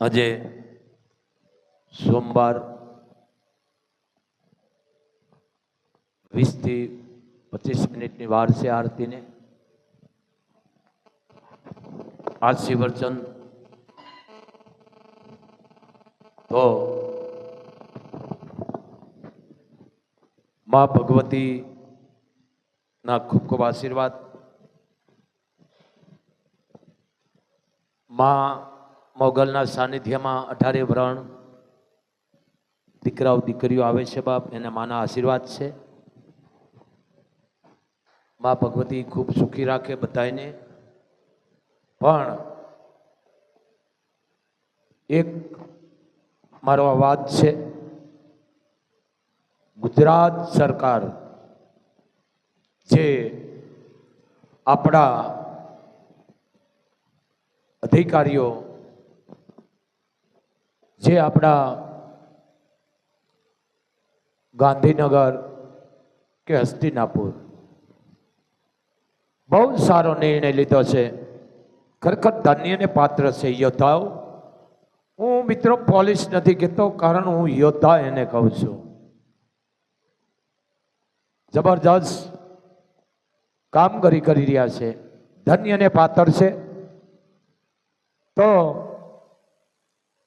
આજે સોમવાર વીસથી પચીસ મિનિટની વાર છે આરતીને. આરસી વર્ચન. તો મા ભગવતીના ખૂબ ખૂબ આશીર્વાદ. માં મોગલના સાનિધ્યમાં અઢારે વ્રણ દીકરાઓ, દીકરીઓ આવે છે બાપ, એને માના આશીર્વાદ છે. મા ભગવતી ખૂબ સુખી રાખે બધાને પણ એક મારો વાત છે. ગુજરાત સરકાર જે આપણા અધિકારીઓ જે આપણા ગાંધીનગર કે હસ્તિનાપુર. બહુ સારો નિર્ણય લીધો છે. ખરેખર ધન્યને પાત્ર છે યોદ્ધાઓ. હું મિત્રો પોલીસ નથી કહેતો, કારણ હું યોદ્ધા એને કહું છું. જબરજસ્ત કામગીરી કરી રહ્યા છે. ધન્યને પાત્ર છે. તો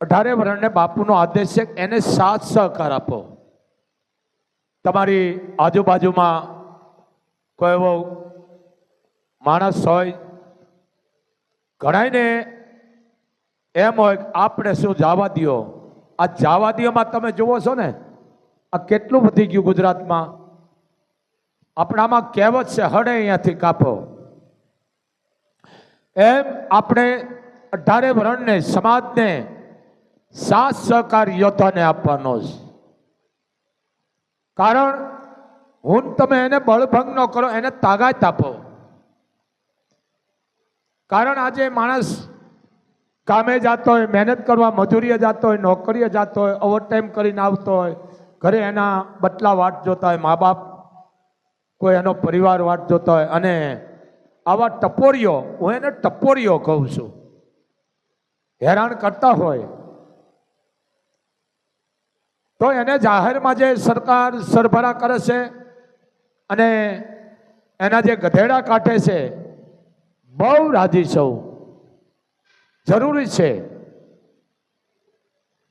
અઢારે વર્ણને બાપુનો આદેશ છે એને સાથ સહકાર આપો. તમારી આજુબાજુમાં કોઈ એવો માણસ હોય ઘણાને એમ હોય આપણે શું જવા દો આ જવા દિયોમાં તમે જુઓ છો ને, આ કેટલું વધી ગયું ગુજરાતમાં. આપણામાં કહેવત છે હડે અહીંયાથી કાપો. એમ આપણે અઢારે વર્ણને, સમાજને સાથ સહકાર યોદ્ધાને આપવાનો છે. કારણ હું તમે એને બળભંગ ન કરો, એને તાગાત આપો. કારણ આજે માણસ કામે જતો હોય, મહેનત કરવા મજૂરીએ જતો હોય, નોકરીએ જતો હોય ઓવરટાઈમ કરીને આવતો હોય, ઘરે એના બટલા વાટ જોતા હોય મા બાપ કોઈ એનો પરિવાર વાટ જોતા હોય, અને આવા ટપોરીઓ, હું એને ટપોરીઓ કહું છું. હેરાન કરતા હોય તો એને જાહેરમાં જે સરકાર સરભરા કરે છે અને એના જે ગધેડા કાઢે છે, બહુ રાજી છું. જરૂરી છે.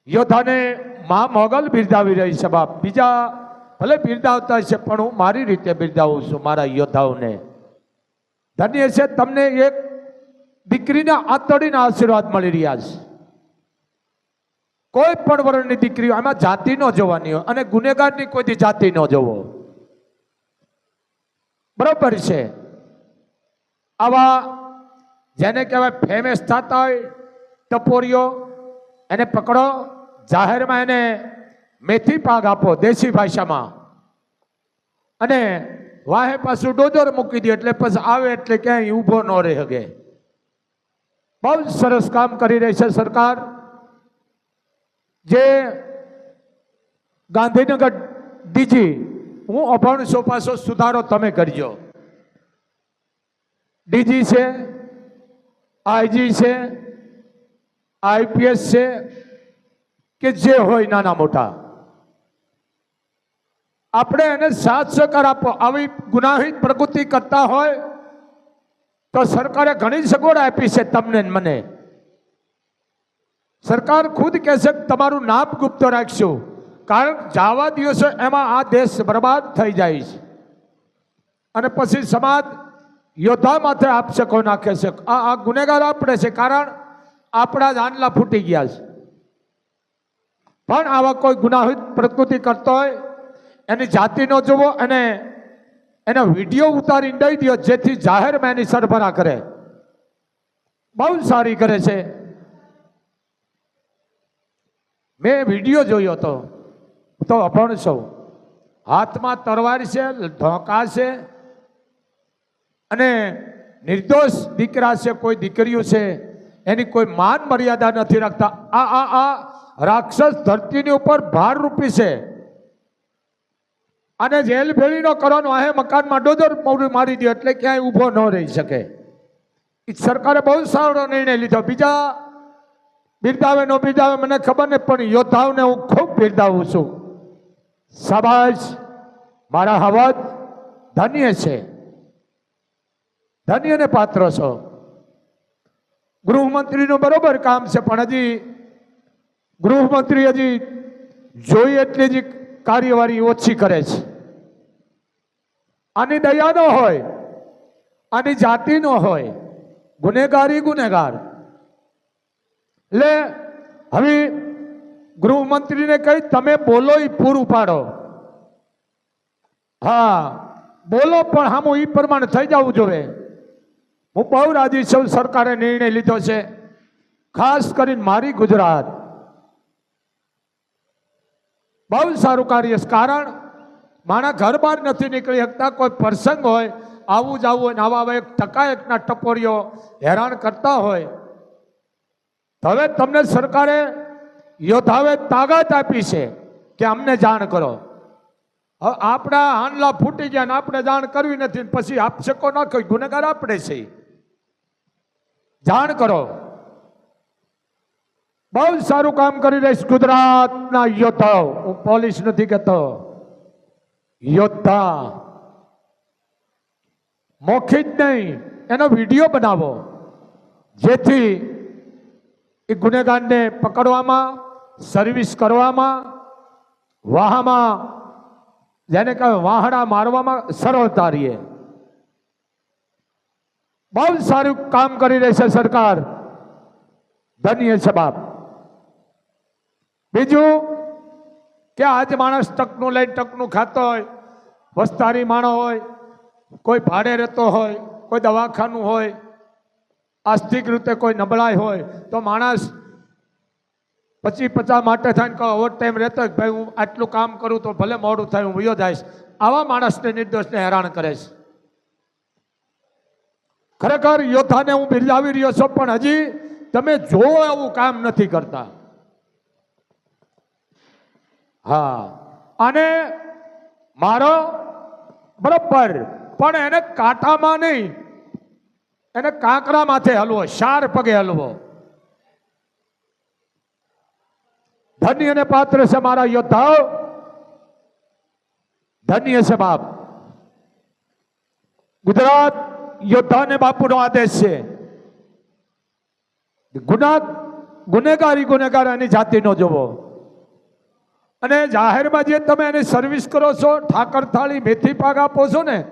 યોદ્ધાને મા મોગલ બિરદાવી રહી છે બાપ. બીજા ભલે બિરદાવતા છે પણ હું મારી રીતે બિરદાવું છું મારા યોદ્ધાઓને. ધન્ય છે, તમને એક દીકરીના આતડીના આશીર્વાદ મળી રહ્યા છે. કોઈ પણ વર્ણની દીકરીઓ આમાં જાતિ ન જોવાની હોય અને ગુનેગારની કોઈ જાતિ ન જોવો. બરોબર છે. આવા જેને કહેવાય ફેમસ થતા હોય, ટપોરીઓ, એને પકડો, જાહેરમાં એને મેથી પાક આપો, દેશી ભાષામાં. અને વાહે પાછું ડોજર મૂકી દે એટલે પછી આવે એટલે ક્યાંય ઊભો ન રહી શકે બહુ સરસ કામ કરી રહી છે સરકાર. જે ગાંધીનગર ડીજી હું અભણ છો સુધારો તમે કરજો. ડીજી છે આઈજી છે આઈપીએસ છે, કે જે હોય નાના મોટા. આપણે એને સાથ સહકાર આપો. આવી ગુનાહિત પ્રકૃતિ કરતા હોય તો સરકારે ઘણી સગવડ આપી છે તમને મને. સરકાર ખુદ કહેશે કે તમારું નામ ગુપ્ત રાખશો. કારણ જાવા દિવસો એમાં આ દેશ બરબાદ થઈ જાય છે. અને પછી સમાજ યોદ્ધા માથે આપશકો નાખે છે. આ આ ગુનેગાર આપણે છે કારણ આપણા જ ફૂટી ગયા છે. પણ આવા કોઈ ગુનાહિત પ્રકૃતિ કરતો હોય, એની જાતિ ન જોવો અને એનો વીડિયો ઉતારી દઈ દો જેથી જાહેરમાં એની સરભરા કરે. બહુ સારી કરે છે. મેં વીડિયો જોયો હતો તો અભણ છું. હાથમાં તરવાર છે, ધોકા છે. અને નિર્દોષ દીકરા છે, કોઈ દીકરીઓ છે, એની કોઈ માન મર્યાદા નથી રાખતા. આ આ આ રાક્ષસ ધરતીની ઉપર ભાર રૂપી છે. અને જેલ ભેળીનો કરવાનો આ મકાનમાં ડોદર મોડું મારી દો એટલે ક્યાંય ઊભો ન રહી શકે. ઈ સરકારે બહુ સારો નિર્ણય લીધો. બીજા બિરદાવે, નો બિરદાવે, મને ખબર નહીં, પણ યોદ્ધાઓને હું ખૂબ બિરદાવું છું. શાબાશ. મારા હવત ધન્ય છે. ધન્યને પાત્ર છો. ગૃહમંત્રીનું બરોબર કામ છે, પણ હજી ગૃહમંત્રી હજી જોઈ એટલી જ કાર્યવાહી ઓછી કરે છે. આની દયા ન હોય, આની જાતિ ન હોય. ગુનેગારી ગુનેગાર. એટલે હવે ગૃહમંત્રીને કહી, તમે બોલો એ પૂરું પાડો હા, બોલો, પણ હામું એ પ્રમાણે થઈ જવું જોઈએ હું બહુ રાજી છું, સરકારે નિર્ણય લીધો છે. ખાસ કરીને મારી ગુજરાત. બહુ સારું કાર્ય કારણ માણા ઘર બહાર નથી નીકળી શકતા, કોઈ પ્રસંગ હોય, આવું જવું હોય આવા એક એક ટકાયકના ટપોરીઓ હેરાન કરતા હોય. હવે તમને સરકારે યોદ્ધાવે તાકાત આપી છે કે અમને જાણ કરો. હવે આપણા હાંડલા ફૂટી ગયા ને આપણે જાણ કરવી નથી પછી આપશકો ન કોઈ ગુનેગાર આપણે છે? જાણ કરો. બહુ સારું કામ કરી રહીશ ગુજરાતના યોદ્ધાઓ. હું પોલીસ નથી કહેતો. યોદ્ધા. મોખી જ નહીં, એનો વીડિયો બનાવો. જેથી એ ગુનેગારને પકડવામાં સર્વિસ કરવામાં, વાહમાં, જેને કહેવાય વાહડા મારવામાં સરળતા રહીએ. બહુ સારું કામ કરી રહી છે સરકાર. ધન્ય છે બાપ. બીજું કે આજ માણસ ટકનું લઈને ટકનું ખાતો હોય, વસ્તારી માણો હોય, કોઈ ભાડે રહેતો હોય, કોઈ દવાખાનું હોય આસ્તિક રીતે કોઈ નબળાઈ હોય તો માણસ પછી પચાસ માટે થાય ને કહો, ઓવર ટાઈમ રહેતો ભાઈ, હું આટલું કામ કરું તો ભલે મોડું થાય, હું વયો જઈશ. આવા માણસને નિર્દોષને હેરાન કરે છે. ખરેખર યોદ્ધાને હું બિરદાવી રહ્યો છું, પણ હજી તમે જોવો એવું કામ નથી કરતા. હા, અને મારો બરોબર, પણ એને કાંટામાં નહીં. એને કાંકરા માથે હલવો શાર પગે હલવો. ધન્ય અને પાત્ર છે મારા યોદ્ધાઓ. ધન્ય છે બાપ. ગુજરાત યોદ્ધાને બાપુનો આદેશ છે. ગુના, ગુનેગારી, ગુનેગાર એની જાતિનો જોવો. અને જાહેરમાં જે તમે એની સર્વિસ કરો છો ઠાકર થાળી મેથી પાક આપો છો ને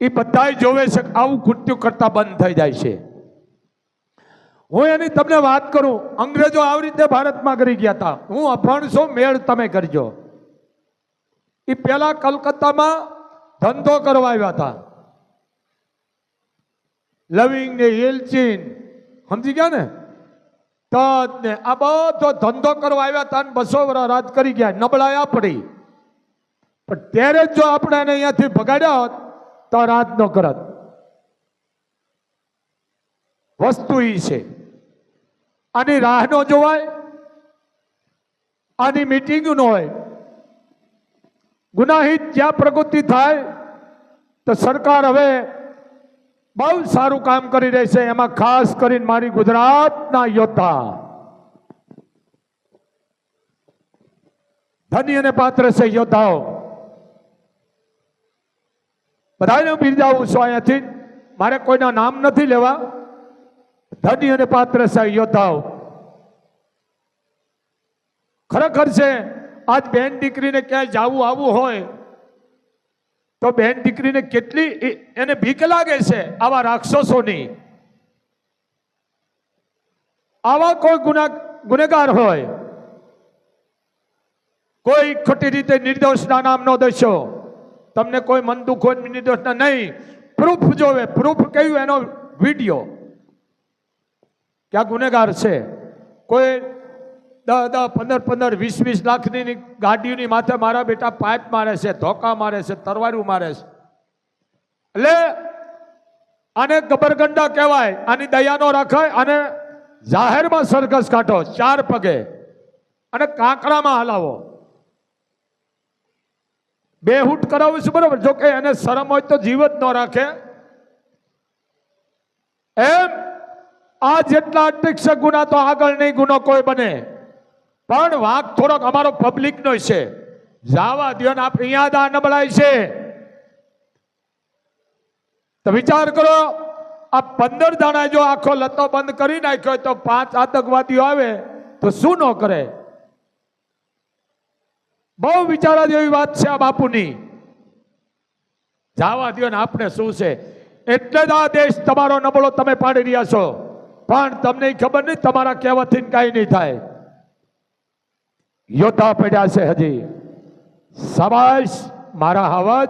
એ બધાય જોવે છે આવું કૃત્યુ કરતા બંધ થઈ જાય છે. હું એની તમને વાત કરું, અંગ્રેજો આવી રીતે ભારતમાં કરી ગયા હતા. હું અભણ છું મેળ તમે કરજો. એ પેલા કલકત્તામાં ધંધો કરવા આવ્યા હતા. લવિંગ ને એલચીન સમજી ગયા ને? તદ ને આ બધો ધંધો કરવા આવ્યા હતા બસો વર્ષ રાજ કરી ગયા નબળાયા આપણી પણ ત્યારે જો આપણે એને અહીંયાથી ભગાડ્યા હોત તો નો કરત. વસ્તુ ઈ છે. આની રાહ નો જોવાય, આની મીટિંગ ન હોય. ગુનાહિત જ્યાં પ્રગતિ થાય, તો સરકાર હવે બહુ સારું કામ કરી રહી છે. એમાં ખાસ કરીને મારી ગુજરાતના યોદ્ધા. ધન્ય અને પાત્ર છે યોદ્ધાઓ. બધાને બિરદાવું છું અહીંયાથી. મારે કોઈના નામ નથી લેવા. ધન્ય અને પાત્ર છે યોદ્ધાઓ. ખરેખર છે, આજ બેન દીકરીને ક્યાંય જાવું આવવું હોય, તો બેન દીકરીને કેટલી એને ભીખ લાગે છે આવા રાક્ષસોની. આવા કોઈ ગુના, ગુનેગાર હોય. કોઈ ખોટી રીતે નિર્દોષના નામ નો દેશો તમને કોઈ મન દુઃખ નિર્દોષના નહીં. પ્રૂફ જોવે. પ્રૂફ કહ્યું એનો વીડિયો ક્યાં ગુનેગાર છે? કોઈ દસ દસ પંદર પંદર, વીસ વીસ લાખની ગાડીઓની માથે મારા બેટા પાઇપ મારે છે, ધોકા મારે છે, તરવારું મારે છે. એટલે આને ગબરગંડા કહેવાય, આની દયાનો રખાય, અને જાહેરમાં સરઘસ કાઢો, ચાર પગે. અને કાંકરામાં હલાવો. બેહૂટ કરાવું છું, બરાબર? જો કે એને શરમ હોય તો જીવ જ ન રાખે. એમ આ જેટલા અટકશે ગુના તો આગળ નહીં ગુનો કોઈ બને. પણ વાંક થોડોક અમારો પબ્લિકનો છે. જાવા દિયો આ નબળાય છે. તો વિચાર કરો, આ પંદર દાણા જો આખો લતો બંધ કરી નાખ્યો તો પાંચ આતંકવાદીઓ આવે તો શું ન કરે? બહુ વિચારા જેવી વાત છે આ બાપુની. જાવા દો ને આપણે શું છે? એટલે જ આ દેશ તમારો નબળો તમે પાડી રહ્યા છો. પણ તમને ખબર નહીં તમારા કહેવાથી કાંઈ નહીં થાય. યોદ્ધા પડ્યા છે હજી. શાબાશ મારા હવજ,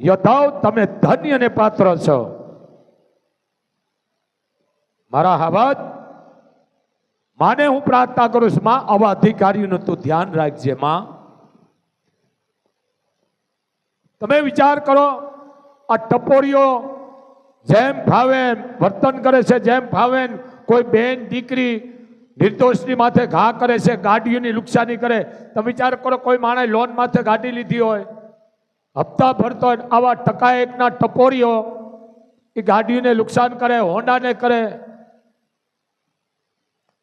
યોદ્ધાઓ, તમે ધન્ય ને પાત્ર છો. મારા હવજ, માને હું પ્રાર્થના કરું છું, માં આવા અધિકારીઓનું તું ધ્યાન રાખજે, માં. તમે વિચાર કરો, આ ટપોરીઓ જેમ ફાવે વર્તન કરે છે, જેમ ફાવે કોઈ બેન, દીકરી નિર્દોષની માથે ઘા કરે છે, ગાડીઓની નુકસાની કરે તમે વિચાર કરો કોઈ માણસ લોન માથે ગાડી લીધી હોય, હપ્તા ભરતો હોય, આવા ટકા એકના ટપોરીઓ એ ગાડીઓને નુકસાન કરે, હોન્ડાને કરે.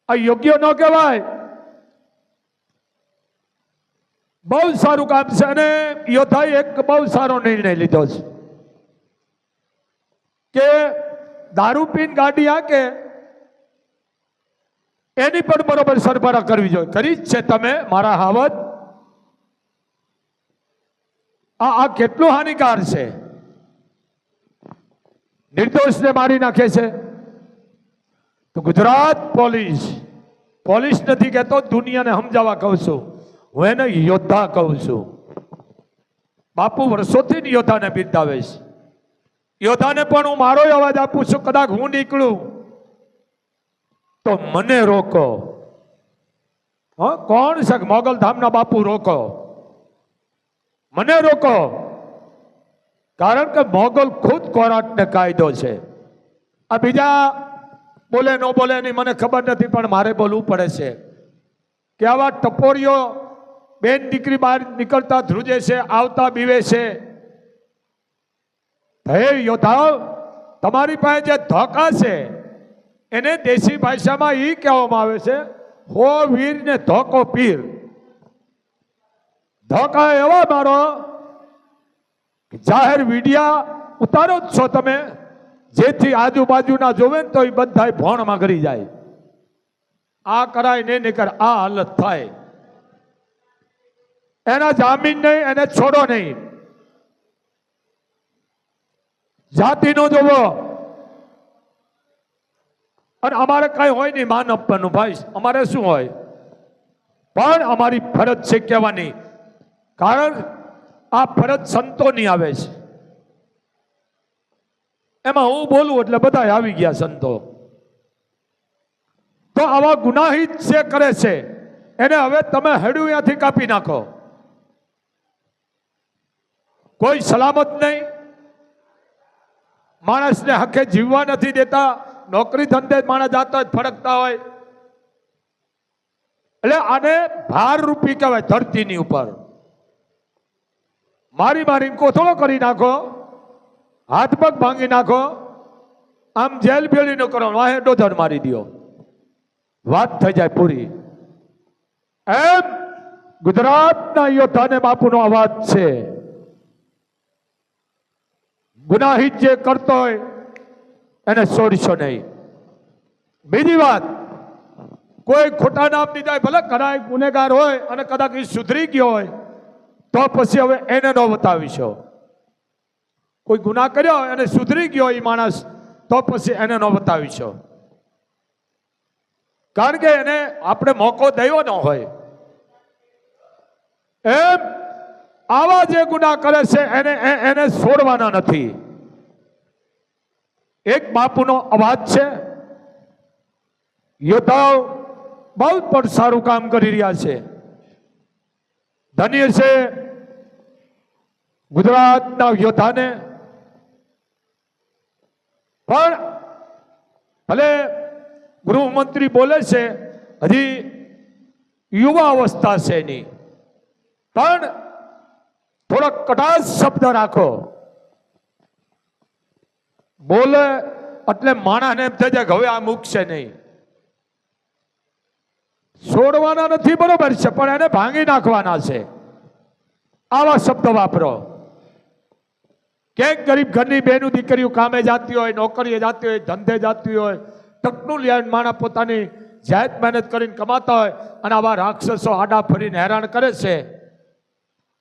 આ યોગ્ય ન કહેવાય. બહુ સારું કામ છે અને યોદ્ધાએ એક બહુ સારો નિર્ણય લીધો છે. કે દારૂ પીન ગાડી આકે, એની પણ બરોબર સરભરા કરવી જોઈએ. કરી જ છે તમે, મારા હાવત? આ આ કેટલું હાનિકાર છે? નિર્દોષને મારી નાખે છે? તો ગુજરાત પોલીસ પોલીસ નથી કહેતો, દુનિયાને સમજાવવા કહું છું. હું એને યોદ્ધા કહું છું. બાપુ વર્ષોથી યોદ્ધાને બિરદાવે છે. યોદ્ધાને પણ હું મારો અવાજ આપું છું, કદાચ હું નીકળું. તો મને રોકો. હ, કોણ છે? મોગલ ધામના બાપુ રોકો. મને રોકો. કારણ કે મોગલ ખુદ કોરાટને કાયદો છે. આ બીજા બોલે ન બોલે એની મને ખબર નથી, પણ મારે બોલવું પડે છે. કે આવા ટપોરીઓ બેન દીકરી બહાર નીકળતા ધ્રુજે છે, આવતા બીવે છે. હે યોદ્ધાઓ, તમારી પાસે જે ધોકા છે, એને દેશી ભાષામાં એ કહેવામાં આવે છે, હો વીર ને ધોકો પીર. ધોકા એવા મારો જાહેર વીડિયા ઉતારો જ છો તમે, જેથી આજુબાજુના જોવે ને તો એ બધા ભોણમાં કરી જાય. આ કરાય ને નહીં કર, આ હાલત થાય. એના જામીન નહીં, એને છોડો નહીં. જાતિનો જોવો. અને અમારે કઈ હોય નહીં માન આપવાનું ભાઈ. અમારે શું હોય? પણ અમારી ફરજ છે કહેવાની. કારણ આ ફરજ સંતોની આવે છે. એમાં હું બોલું એટલે બધા આવી ગયા સંતો. તો આવા ગુનાહિત જે કરે છે, એને હવે તમે હેડું ત્યાંથી કાપી નાખો. કોઈ સલામત નહીં. માણસને હકે જીવવા નથી દેતા. નોકરી ધંધે જ માણસ જાતો હોય, ફરકતા હોય. એટલે આને ભાર રૂપી કહેવાય, ધરતીની ઉપર. મારી મારી કોથળો કરી નાખો, હાથ પગ ભાંગી નાખો, આમ જેલ ભેળી નો કરો, વાહે ડોધર મારી દો વાત થઈ જાય પૂરી. એમ ગુજરાતના યોદ્ધાને બાપુનો અવાજ છે. ગુનાહિત જે કરતો હોય, એને છોડશો નહીં. બીજી વાત, કોઈ ખોટા નામ દીધા ભલે કદાચ ગુનેગાર હોય અને કદાચ એ સુધરી ગયો હોય, તો પછી હવે એને ન બતાવીશો. કોઈ ગુના કર્યો અને સુધરી ગયો એ માણસ, તો પછી એને ન બતાવીશો. કારણ કે એને આપણે મોકો દયો ન હોય. એમ આવા જે ગુના કરે છે, એને એને છોડવાના નથી. એક બાપુનો અવાજ છે, યોદ્ધાઓ, બહુ પણ સારું કામ કરી રહ્યા છે. ધન્ય છે ગુજરાતના યોદ્ધાને. પણ ભલે ગૃહમંત્રી બોલે છે, હજી યુવા અવસ્થા છે એની. પણ થોડોક કટાશ શબ્દ રાખો. બોલે એટલે માણસને એમ થઈ જાય હવે આ મૂકશે નહીં. છોડવાના નથી, બરોબર છે, પણ એને ભાંગી નાખવાના છે. આવા શબ્દો વાપરો. ક્યાંક ગરીબ ઘરની બેનું દીકરીઓ કામે જાતી હોય, નોકરીએ જાતી હોય, ધંધે જાતી હોય, ટકનું લ્યાન માણસ પોતાની જાત મહેનત કરીને કમાતા હોય અને આવા રાક્ષસો આડા ફરીને હેરાન કરે છે.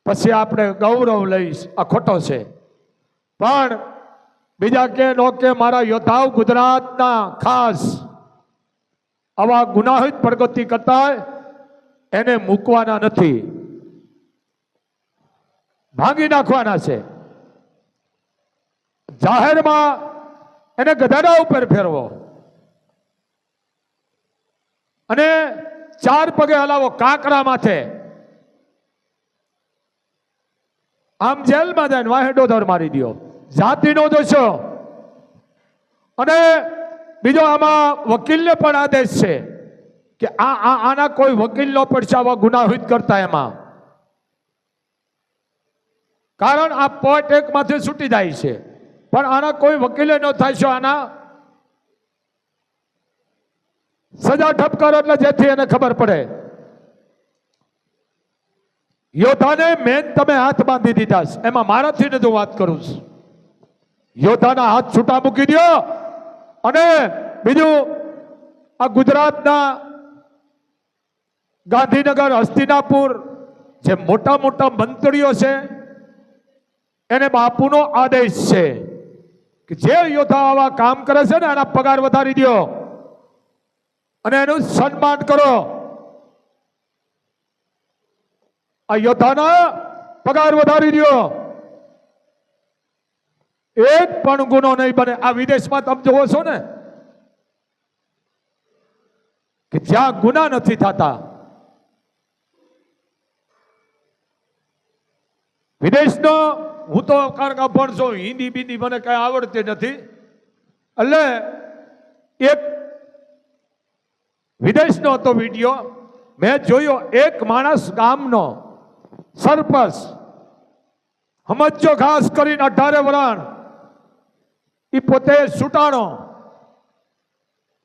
પછી આપણે ગૌરવ લઈશ. આ ખોટો છે. પણ બીજા કે નો કે મારા યોદ્ધાઓ ગુજરાતના ખાસ આવા ગુનાહિત પ્રગતિ કરતા એને મૂકવાના નથી. ભાંગી નાખવાના છે. જાહેરમાં એને ગધાડા ઉપર ફેરવો. અને ચાર પગે હલાવો કાંકરા માથે. આમ જેલમાં જાય વાહે ડોધર મારી દ્યો. જાતિનો દોષો. અને બીજો આમાં વકીલને પણ આદેશ છે કે આ, આ- આના કોઈ વકીલ નો પડશે ગુનાહિત કરતા એમાં. કારણ આ પોઈન્ટ એક માંથી છૂટી જાય છે. પણ આના કોઈ વકીલે ન થાય છે, આના સજા ઠપકારો એટલે જેથી એને ખબર પડે. યોદ્ધાને મેન તમે હાથ બાંધી દીધા એમાં મારાથી ને હું વાત કરું છું. યોદ્ધાના હાથ છૂટા મૂકી દો અને બીજું, આ ગુજરાતના ગાંધીનગર, હસ્તિનાપુર જે મોટા મોટા મંત્રીઓ છે, એને બાપુનો આદેશ છે કે જે યોદ્ધા આવા કામ કરે છે ને એના પગાર વધારી દો અને એનું સન્માન કરો. આ યોદ્ધાના પગાર વધારી દો એક પણ ગુનો નહીં બને. આ વિદેશમાં તમે જોવો છો ને, કે જ્યાં ગુના નથી થતા, વિદેશનો હું તો કારણ કે અભણ છું હિન્દી બિંદી મને કઈ આવડતી નથી, એટલે એક વિદેશનો હતો વીડિયો, મેં જોયો, એક માણસ ગામનો સરપંચ હમજો ખાસ કરીને અઢારે વરાણ. એ પોતે સુટાણો.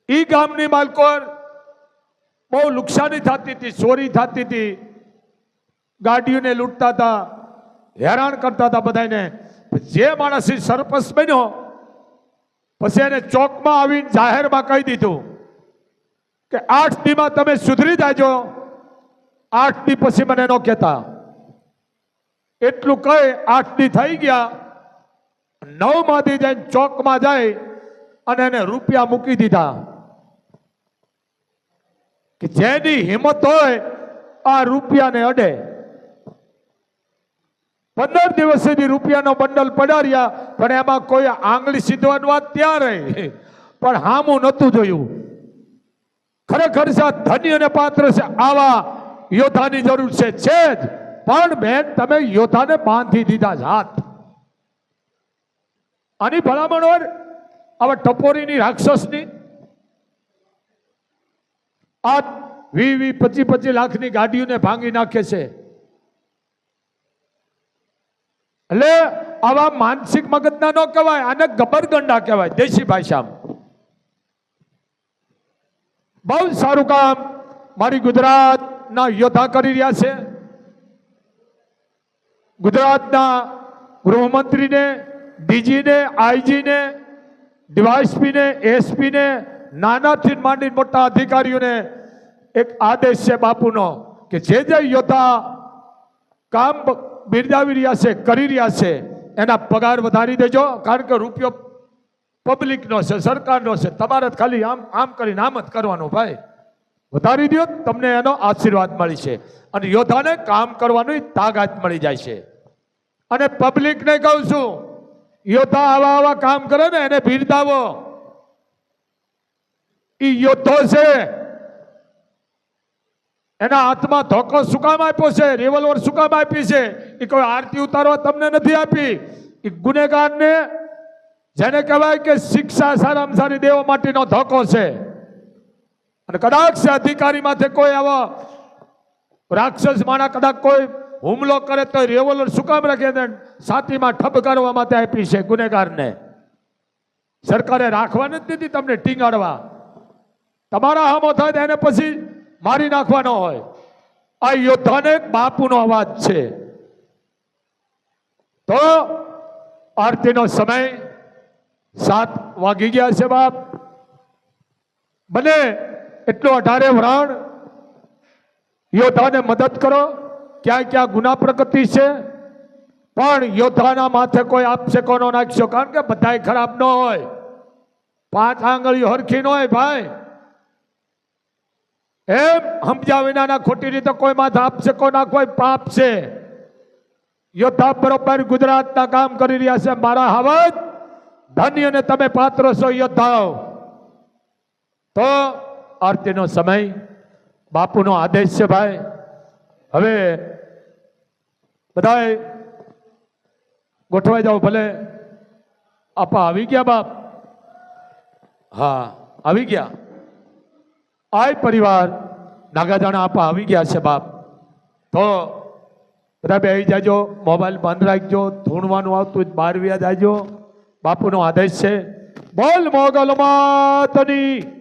ઈ ગામની માલકોર બહુ નુકસાની થતી હતી, ચોરી થતી હતી. ગાડીઓને લૂંટતા હતા, હેરાન કરતા હતા બધાને જે માણસ સરપસ બન્યો, પછી એને ચોકમાં આવીને જાહેરમાં કહી દીધું કે આઠ દીમાં તમે સુધરી જાજો. આઠ દી પછી મને ન કહેતા. એટલું કહી આઠ દી થઈ ગયા. નવમાંથી જઈને ચોકમાં જાય અને એને રૂપિયા મૂકી દીધા. કે જેની હિંમત હોય, આ રૂપિયાને અડે. પંદર દિવસ સુધી રૂપિયાનો બંડલ પડાર્યા, પણ એમાં કોઈ આંગળી સીધવાની ત્યાં રહી. પણ હામું નહોતું જોયું. ખરેખર ધન્ય અને પાત્ર છે, આવા યોદ્ધાની જરૂર છે છે જ. પણ બેન, તમે યોદ્ધાને બાંધી દીધા જ હાથ આની ભલામણ હોય આવા ટપોરીની રાક્ષસની. આ વી વી પચી પચી લાખની ગાડીઓને ભાંગી નાખે છે. એટલે આવા માનસિક મગજના ન કહેવાય, આને ગબરગંડા કહેવાય, દેશી ભાષામાં. બહુ સારું કામ મારી ગુજરાતના યોદ્ધા કરી રહ્યા છે. ગુજરાતના ગૃહમંત્રીને, ડીજીને, આઈજીને, ડીવાયસપીને, એસપીને, નાનાથી માંડી મોટા અધિકારીઓને એક આદેશ છે બાપુનો કે જે જે યોદ્ધા કામ બિરદાવી રહ્યા છે, કરી રહ્યા છે, એના પગાર વધારી દેજો. કારણ કે રૂપિયો પબ્લિકનો છે, સરકારનો છે, તમારે ખાલી આમ આમ કરીને આમ જ કરવાનું ભાઈ. વધારી દો તમને એનો આશીર્વાદ મળી છે. અને યોદ્ધાને કામ કરવાની તાકાત મળી જાય છે. અને પબ્લિકને કહું છું, યોદ્ધા આવા આવા કામ કરે ને, એને ભીરતાવો ઈ યોદ્ધો છે. એના હાથમાં ધોકો શું કામ આપ્યો છે? રિવોલ્વર શું કામ આપી છે? એ કોઈ આરતી ઉતારવા તમને નથી આપી. એ ગુનેગારને જેને કહેવાય કે શિક્ષા સારામાં સારી દેવા માટેનો ધોકો છે. અને કદાચ અધિકારી માથે કોઈ આવો રાક્ષસ માણા કદાચ કોઈ હુમલો કરે તો રેવોલ્વર શું કામ રાખે? છાતીમાં ઠપ કરવા માટે આપી છે ગુનેગારને. સરકારે રાખવા નથી દીધી તમને ટીંગાડવા. તમારા હામો થાય એને પછી મારી નાખવાનો હોય. આ યોદ્ધાને બાપુનો અવાજ છે. તો આરતીનો સમય સાત વાગી ગયા છે બાપ. બને એટલો અઢારે વરાણ. યોદ્ધાને મદદ કરો. ક્યાં ક્યાં ગુના પ્રગતિ છે? પણ યોદ્ધાના માથે કોઈ આપશેકો ન નાખશો? કારણ કે બધાય ખરાબ ન હોય. પાંચ આંગળી હરખી ન હોય ભાઈ. એમ સમજ્યા વિનાના ખોટી રીતે કોઈ માથે આપશેકો ના કોઈ પાપ છે યોદ્ધા બરોબર ગુજરાતના કામ કરી રહ્યા છે. મારા હાવત ધન્ય ને તમે પાત્ર છો યોદ્ધાઓ. તો આરતીનો સમય બાપુનો આદેશ છે ભાઈ. હવે બધાએ ગોઠવાઈ જાઓ ભલે. આપા આવી ગયા બાપ? હા. આવી ગયા? આય પરિવાર નાગાજાણા આપા આવી ગયા છે બાપ. તો બધા બેસી જાજો મોબાઈલ બંધ રાખજો ધૂણવાનું આવતું જ બહાર વ્યા જાજો. બાપુનો આદેશ છે બોલ મોગલ માતની.